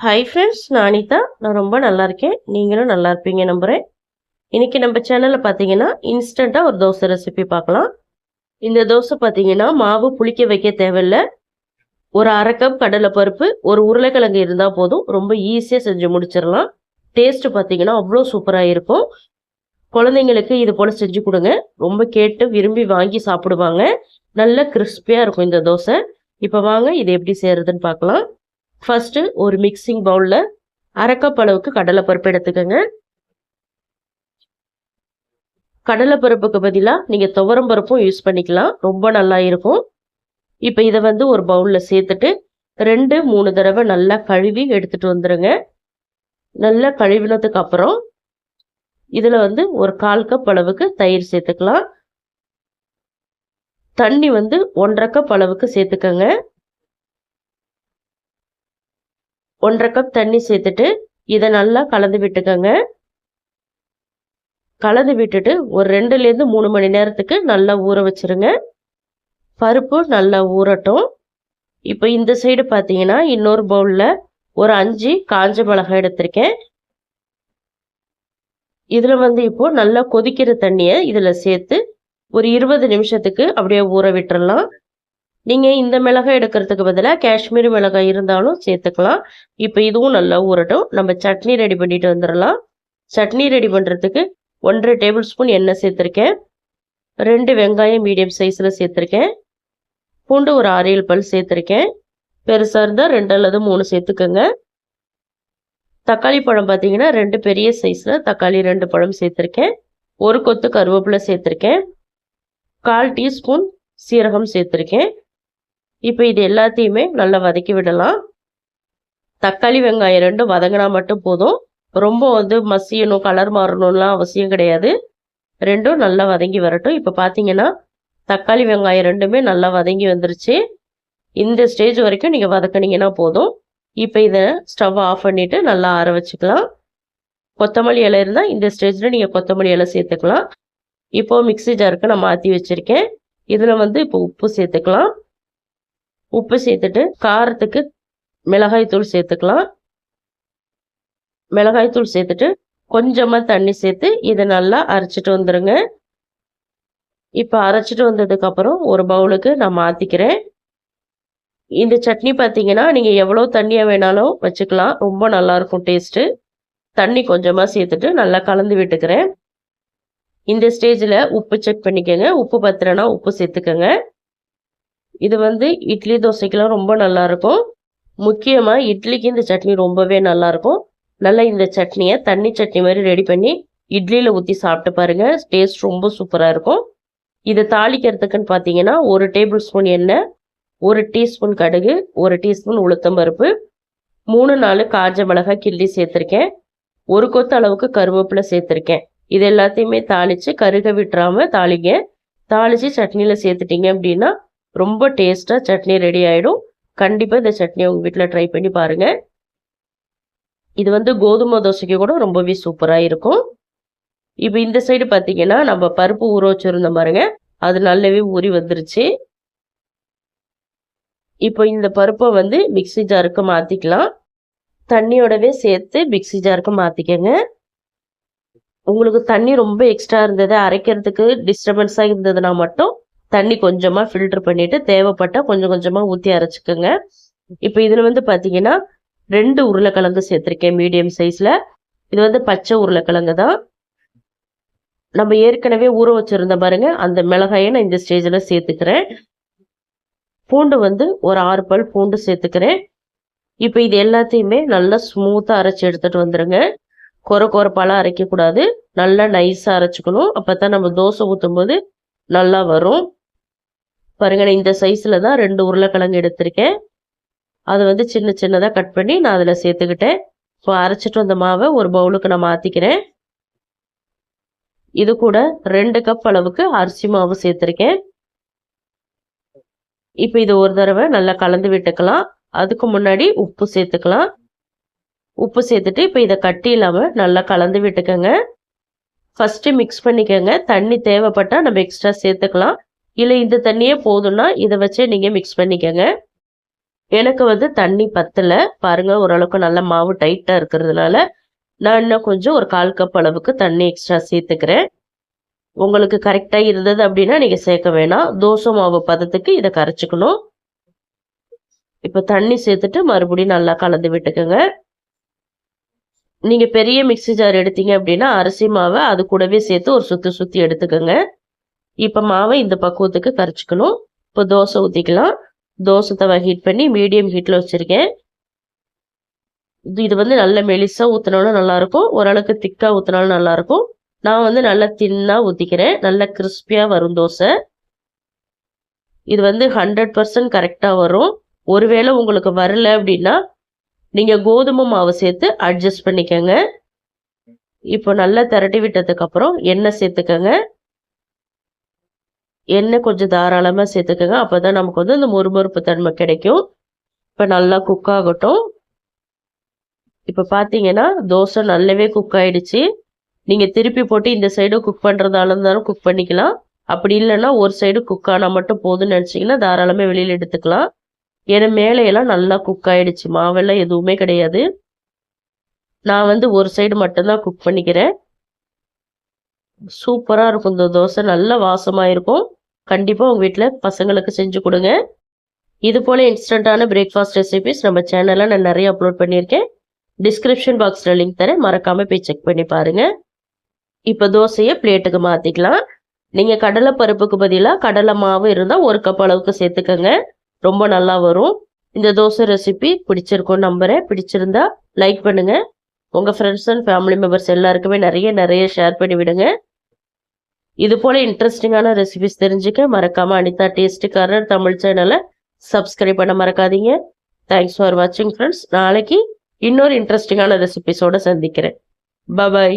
Hi friends நான் அனிதா. நான் ரொம்ப நல்லா இருக்கேன். நீங்களும் நல்லா இருப்பீங்க நம்புகிறேன் இன்றைக்கி நம்ம சேனலில் பார்த்தீங்கன்னா இன்ஸ்டண்ட்டாக ஒரு தோசை ரெசிபி பார்க்கலாம் இந்த தோசை பார்த்தீங்கன்னா மாவு புளிக்க வைக்க தேவையில்ல. ஒரு அரை கப் கடலைப்பருப்பு ஒரு உருளைக்கிழங்கு இருந்தால் போதும். ரொம்ப ஈஸியாக செஞ்சு முடிச்சிடலாம். டேஸ்ட்டு பார்த்தீங்கன்னா அவ்வளோ சூப்பராக இருக்கும். குழந்தைங்களுக்கு இது போல் செஞ்சு கொடுங்க. ரொம்ப கேட்டு விரும்பி வாங்கி சாப்பிடுவாங்க. நல்ல கிறிஸ்பியாக இருக்கும் இந்த தோசை. இப்போ வாங்க இது எப்படி செய்கிறதுன்னு பார்க்கலாம் ஃபஸ்ட்டு ஒரு மிக்சிங் பவுலில் அரைக்கப் அளவுக்கு கடலைப்பருப்பு எடுத்துக்கோங்க. கடலைப்பருப்புக்கு பதிலாக நீங்கள் துவரம் பருப்பும் யூஸ் பண்ணிக்கலாம். ரொம்ப நல்லா இருக்கும். இப்போ இதை வந்து ஒரு பவுலில் சேர்த்துட்டு ரெண்டு மூணு தடவை நல்லா கழுவி எடுத்துகிட்டு வந்துடுங்க நல்லா கழுவினதுக்கு அப்புறம் இதில் வந்து ஒரு கால் கப் அளவுக்கு தயிர் சேர்த்துக்கலாம். தண்ணி வந்து ஒன்றரை கப் அளவுக்கு சேர்த்துக்கோங்க. ஒன்றரை கப் தண்ணி சேர்த்துட்டு இதை நல்லா கலந்து விட்டுக்கோங்க. கலந்து விட்டுட்டு ஒரு ரெண்டுலேருந்து மூணு மணி நேரத்துக்கு நல்லா ஊற வச்சுருங்க. பருப்பு நல்லா ஊறட்டும். இப்போ இந்த சைடு பார்த்தீங்கன்னா இன்னொரு பவுலில் ஒரு அஞ்சு காஞ்ச மிளகாய் எடுத்திருக்கேன். இதில் வந்து இப்போது நல்லா கொதிக்கிற தண்ணியை இதில் சேர்த்து ஒரு இருபது நிமிஷத்துக்கு அப்படியே ஊற விட்டுறலாம். நீங்கள் இந்த மிளகாய் எடுக்கிறதுக்கு பதிலாக காஷ்மீரி மிளகாய் இருந்தாலும் சேர்த்துக்கலாம். இப்போ இதுவும் நல்லா ஊறட்டும். நம்ம சட்னி ரெடி பண்ணிட்டு வந்துடலாம். சட்னி ரெடி பண்ணுறதுக்கு ஒன்றரை டேபிள் ஸ்பூன் எண்ணெய் சேர்த்துருக்கேன். ரெண்டு வெங்காயம் மீடியம் சைஸில் சேர்த்துருக்கேன். பூண்டு ஒரு ஆறு பல் சேர்த்துருக்கேன். பெருசாக இருந்தால் ரெண்டு அல்லது மூணு சேர்த்துக்கோங்க. தக்காளி பழம் பார்த்தீங்கன்னா ரெண்டு பெரிய சைஸில் தக்காளி ரெண்டு பழம் சேர்த்துருக்கேன். ஒரு கொத்து கருவேப்பிலை சேர்த்துருக்கேன். கால் டீஸ்பூன் சீரகம் சேர்த்துருக்கேன். இப்போ இது எல்லாத்தையுமே நல்லா வதக்கி விடலாம். தக்காளி வெங்காயம் ரெண்டும் வதங்கினா மட்டும் போதும். ரொம்ப வந்து மசியணும் கலர் மாறணும்லாம் அவசியம் கிடையாது. ரெண்டும் நல்லா வதங்கி வரட்டும். இப்போ பார்த்தீங்கன்னா தக்காளி வெங்காயம் ரெண்டுமே நல்லா வதங்கி வந்துருச்சு. இந்த ஸ்டேஜ் வரைக்கும் நீங்கள் வதக்கினீங்கன்னா போதும். இப்போ இதை ஸ்டவ் ஆஃப் பண்ணிவிட்டு நல்லா ஆற வச்சுக்கலாம். கொத்தமல்லி இலை இருந்தால் இந்த ஸ்டேஜில் நீங்கள் கொத்தமல்லி இலை சேர்த்துக்கலாம். இப்போது மிக்சி ஜாருக்கு நான் மாற்றி வச்சுருக்கேன். இதில் வந்து இப்போ உப்பு சேர்த்துக்கலாம். உப்பு சேர்த்துட்டு காரத்துக்கு மிளகாய் தூள் சேர்த்துக்கலாம். மிளகாய் தூள் சேர்த்துட்டு கொஞ்சமாக தண்ணி சேர்த்து இதை நல்லா அரைச்சிட்டு வந்துடுங்க இப்போ அரைச்சிட்டு வந்ததுக்கப்புறம் ஒரு பவுலுக்கு நான் மாற்றிக்கிறேன் இந்த சட்னி பார்த்தீங்கன்னா நீங்கள் எவ்வளோ தண்ணியாக வேணாலும் வச்சுக்கலாம். ரொம்ப நல்லாயிருக்கும் டேஸ்ட்டு. தண்ணி கொஞ்சமாக சேர்த்துட்டு நல்லா கலந்து விட்டுக்கிறேன். இந்த ஸ்டேஜில் உப்பு செக் பண்ணிக்கோங்க. உப்பு பத்திரனா உப்பு சேர்த்துக்கோங்க. இது வந்து இட்லி தோசைக்கெல்லாம் ரொம்ப நல்லாயிருக்கும். முக்கியமாக இட்லிக்கு இந்த சட்னி ரொம்பவே நல்லாயிருக்கும். நல்லா இந்த சட்னியை தண்ணி சட்னி மாதிரி ரெடி பண்ணி இட்லியில் ஊற்றி சாப்பிட்டு பாருங்கள் டேஸ்ட் ரொம்ப சூப்பராக இருக்கும். இதை தாளிக்கிறதுக்குன்னு பார்த்தீங்கன்னா ஒரு டேபிள் ஸ்பூன் எண்ணெய் ஒரு டீஸ்பூன் கடுகு ஒரு டீஸ்பூன் உளுத்தம்பருப்பு மூணு நாலு காஞ்ச மிளகாய் கிள்ளி சேர்த்துருக்கேன். ஒரு கொத்து அளவுக்கு கருவேப்பிலை சேர்த்துருக்கேன். இது எல்லாத்தையுமே தாளித்து கருக விட்டுறாமல் தாளிங்க. தாளித்து சட்னியில் சேர்த்துட்டிங்க அப்படின்னா ரொம்ப டேஸ்ட்டாக சட்னி ரெடி ஆகிடும் கண்டிப்பாக இந்த சட்னியை உங்கள் வீட்டில் ட்ரை பண்ணி பாருங்கள் இது வந்து கோதுமை தோசைக்கு கூட ரொம்பவே சூப்பராக இருக்கும். இப்போ இந்த சைடு பார்த்தீங்கன்னா நம்ம பருப்பு ஊற வச்சுருந்தோம் பாருங்க. அது நல்லாவே ஊறி வந்துருச்சு. இப்போ இந்த பருப்பை வந்து மிக்சி ஜாருக்கு மாற்றிக்கலாம் தண்ணியோடவே சேர்த்து மிக்சி ஜாருக்கு மாற்றிக்கங்க உங்களுக்கு தண்ணி ரொம்ப எக்ஸ்ட்ரா இருந்தது அரைக்கிறதுக்கு டிஸ்டர்பன்ஸாக இருந்ததுன்னா மட்டும் தண்ணி கொஞ்சமாக ஃபில்ட்ரு பண்ணிவிட்டு தேவைப்பட்டால் கொஞ்சம் கொஞ்சமாக ஊற்றி அரைச்சிக்கோங்க. இப்போ இதில் வந்து பார்த்தீங்கன்னா ரெண்டு உருளைக்கிழங்கு சேர்த்துருக்கேன் மீடியம் சைஸில் இது வந்து பச்சை உருளைக்கிழங்கு தான். நம்ம ஏற்கனவே ஊற வச்சுருந்த பாருங்க அந்த மிளகாயை நான் இந்த ஸ்டேஜில் சேர்த்துக்கிறேன். பூண்டு வந்து ஒரு ஆறு பல் பூண்டு சேர்த்துக்கிறேன். இப்போ இது எல்லாத்தையுமே நல்லா ஸ்மூத்தாக அரைச்சி எடுத்துகிட்டு வந்துடுங்க குறை குறைப்பாலாம் அரைக்கக்கூடாது. நல்லா நைஸாக அரைச்சிக்கணும். அப்போ தான் நம்ம தோசை ஊற்றும் போது நல்லா வரும். பாருங்க இந்த சைஸில் தான் ரெண்டு உருளைக்கிழங்கு எடுத்திருக்கேன். அதை வந்து சின்ன சின்னதாக கட் பண்ணி நான் அதில் சேர்த்துக்கிட்டேன். இப்போ அரைச்சிட்டு வந்த மாவை ஒரு பவுலுக்கு நான் மாற்றிக்கிறேன் இது கூட ரெண்டு கப் அளவுக்கு அரிசி மாவு சேர்த்துருக்கேன். இப்போ இது ஒரு தடவை நல்லா கலந்து விட்டுக்கலாம். அதுக்கு முன்னாடி உப்பு சேர்த்துக்கலாம். உப்பு சேர்த்துட்டு இப்போ இதை கட்டி இல்லாமல் நல்லா கலந்து விட்டுக்கோங்க. ஃபஸ்ட்டு மிக்ஸ் பண்ணிக்கோங்க. தண்ணி தேவைப்பட்டால் நம்ம எக்ஸ்ட்ரா சேர்த்துக்கலாம். இல்லை இந்த தண்ணியே போதும்னா இதை வச்சே நீங்கள் மிக்ஸ் பண்ணிக்கோங்க. எனக்கு வந்து தண்ணி பத்தலை. பாருங்கள் ஓரளவுக்கு நல்ல மாவு டைட்டாக இருக்கிறதுனால நான் இன்னும் கொஞ்சம் ஒரு கால் கப் அளவுக்கு தண்ணி எக்ஸ்ட்ரா சேர்த்துக்கிறேன். உங்களுக்கு கரெக்டாக இருந்தது அப்படின்னா நீங்கள் சேர்க்க வேணாம். தோசை மாவு பதத்துக்கு இதை கரைச்சிக்கணும். இப்போ தண்ணி சேர்த்துட்டு மறுபடியும் நல்லா கலந்து விட்டுக்கோங்க. நீங்கள் பெரிய மிக்ஸி ஜார் எடுத்தீங்க அப்படின்னா அரிசி மாவை அது கூடவே சேர்த்து ஒரு சுற்றி சுற்றி எடுத்துக்கோங்க. இப்போ மாவை இந்த பக்குவத்துக்கு கரைச்சிக்கணும். இப்போ தோசை ஊற்றிக்கலாம் தோசை தவ ஹீட் பண்ணி மீடியம் ஹீட்டில் வச்சுருக்கேன். இது இது வந்து நல்ல மெலிசாக ஊற்றினாலும் நல்லாயிருக்கும். ஓரளவுக்கு திக்காக ஊற்றினாலும் நல்லாயிருக்கும். நான் வந்து நல்லா தின்னாக ஊற்றிக்கிறேன் நல்லா கிறிஸ்பியாக வரும் தோசை. இது வந்து ஹண்ட்ரட் பர்சன்ட் கரெக்டாக வரும். ஒருவேளை உங்களுக்கு வரல அப்படின்னா நீங்கள் கோதுமை மாவு சேர்த்து அட்ஜஸ்ட் பண்ணிக்கோங்க. இப்போ நல்லா திரட்டி விட்டதுக்கப்புறம் எண்ணெய் சேர்த்துக்கோங்க. எண்ணெய் கொஞ்சம் தாராளமாக சேர்த்துக்கோங்க. அப்போ தான் நமக்கு வந்து இந்த மொறுமொறுப்பு தன்மை கிடைக்கும். இப்போ நல்லா குக் ஆகட்டும். இப்போ பார்த்தீங்கன்னா தோசை நல்லாவே குக் ஆயிடுச்சு. நீங்கள் திருப்பி போட்டு இந்த சைடு குக் பண்ணுறதால இருந்தாலும் குக் பண்ணிக்கலாம். அப்படி இல்லைன்னா ஒரு சைடு குக் ஆனால் மட்டும் போதும்னு நினச்சிங்கன்னா தாராளமாக வெளியில் எடுத்துக்கலாம். ஏன்னா மேலையெல்லாம் நல்லா குக் ஆயிடுச்சு. மாவெல்லாம் எதுவுமே கிடையாது. நான் வந்து ஒரு சைடு மட்டும்தான் குக் பண்ணிக்கிறேன். சூப்பராக இருக்கும். இந்த தோசை நல்ல வாசமாக இருக்கும். கண்டிப்பாக உங்கள் வீட்டில் பசங்களுக்கு செஞ்சு கொடுங்க. இது போல் இன்ஸ்டண்ட்டான பிரேக்ஃபாஸ்ட் ரெசிபிஸ் நம்ம சேனலில் நான் நிறைய அப்லோட் பண்ணியிருக்கேன். டிஸ்கிரிப்ஷன் பாக்ஸில் லிங்க் தரேன். மறக்காமல் போய் செக் பண்ணி பாருங்கள் இப்போ தோசையை பிளேட்டுக்கு மாற்றிக்கலாம் நீங்கள் கடலை பருப்புக்கு பதிலாக கடலை மாவு இருந்தால் ஒரு கப் அளவுக்கு சேர்த்துக்கோங்க. ரொம்ப நல்லா வரும். இந்த தோசை ரெசிபி பிடிச்சிருக்கும் நம்புகிறேன் பிடிச்சிருந்தா லைக் பண்ணுங்கள் உங்கள் ஃப்ரெண்ட்ஸ் அண்ட் ஃபேமிலி மெம்பர்ஸ் எல்லாருக்குமே நிறைய நிறைய ஷேர் பண்ணி விடுங்க இது போல இன்ட்ரெஸ்டிங்கான ரெசிபிஸ் தெரிஞ்சுக்க மறக்காம அனிதா டேஸ்ட்டுக்காரர் தமிழ் சேனலை சப்ஸ்கிரைப் பண்ண மறக்காதீங்க. தேங்க்ஸ் ஃபார் வாட்சிங் ஃப்ரெண்ட்ஸ் நாளைக்கு இன்னொரு இன்ட்ரெஸ்டிங்கான ரெசிபிஸோட சந்திக்கிறேன். பபாய்